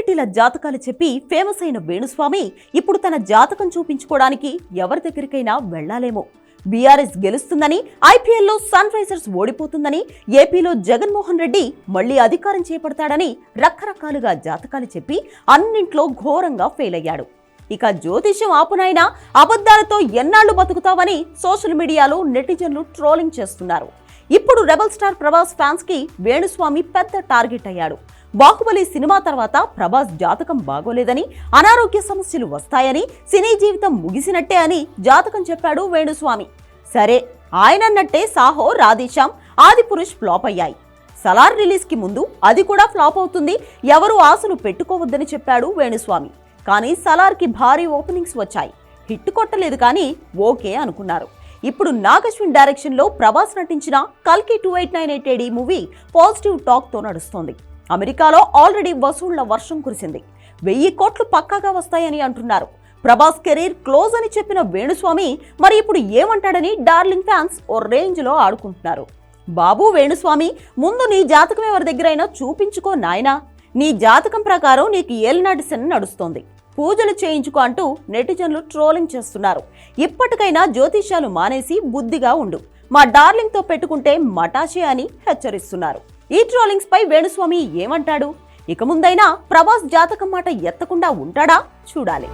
సెలబ్రిటీల జాతకాలు చెప్పి ఫేమస్ అయిన వేణుస్వామి ఇప్పుడు తన జాతకం చూపించుకోవడానికి ఎవరి దగ్గరికైనా వెళ్ళాలేమో బీఆర్ఎస్ గెలుస్తుందని ఐపీఎల్లో సన్ రైజర్స్ ఓడిపోతుందని ఏపీలో జగన్మోహన్ రెడ్డి మళ్ళీ అధికారం చేపడతాడని రకరకాలుగా జాతకాలు చెప్పి అన్నింట్లో ఘోరంగా ఫెయిల్ అయ్యాడు ఇక జ్యోతిష్యం ఆపునైనా అబద్ధాలతో ఎన్నాళ్ళు బతుకుతావని సోషల్ మీడియాలో నెటిజన్లు ట్రోలింగ్ చేస్తున్నారు. ఇప్పుడు రెబల్ స్టార్ ప్రభాస్ ఫ్యాన్స్కి వేణుస్వామి పెద్ద టార్గెట్ అయ్యాడు. బాహుబలి సినిమా తర్వాత ప్రభాస్ జాతకం బాగోలేదని అనారోగ్య సమస్యలు వస్తాయని సినీ జీవితం ముగిసినట్టే అని జాతకం చెప్పాడు వేణుస్వామి. సరే ఆయనన్నట్టే సాహో రాధేశ్యామ్ ఆది పురుష్ ఫ్లాప్ అయ్యాయి. సలార్ రిలీజ్కి ముందు అది కూడా ఫ్లాప్ అవుతుంది. ఎవరు ఆశలు పెట్టుకోవద్దని చెప్పాడు వేణుస్వామి. కానీ సలార్కి భారీ ఓపెనింగ్స్ వచ్చాయి. హిట్ కొట్టలేదు కానీ ఓకే అనుకున్నారు. ఇప్పుడు నాగశ్విన్ డైరెక్షన్లో ప్రభాస్ నటించిన కల్కి two eight nine eight AD movie positive టాక్తో నడుస్తోంది. అమెరికాలో ఆల్రెడీ వసూళ్ళ వర్షం కురిసింది. వెయ్యి కోట్లు పక్కాగా వస్తాయని అంటున్నారు. ప్రభాస్ కెరీర్ క్లోజ్ అని చెప్పిన వేణుస్వామి మరి ఇప్పుడు ఏమంటాడని డార్లింగ్ ఫ్యాన్స్ ఓ రేంజ్లో ఆడుకుంటున్నారు. బాబు వేణుస్వామి ముందు నీ జాతకం ఎవరి దగ్గరైనా చూపించుకో నాయనా. నీ జాతకం ప్రకారం నీకు ఏలినాటి శని నడుస్తోంది. పూజలు చేయించుకో అంటూ నెటిజన్లు ట్రోలింగ్ చేస్తున్నారు. ఇప్పటికైనా జ్యోతిష్యాలు మానేసి బుద్ధిగా ఉండు. మా డార్లింగ్తో పెట్టుకుంటే మటాషే అని హెచ్చరిస్తున్నారు. ఈ ట్రోలింగ్స్ పై వేణుస్వామి ఏమంటాడు? ఇక ముందైనా ప్రభాస్ జాతకం మాట ఎత్తకుండా ఉంటాడా? చూడాలి.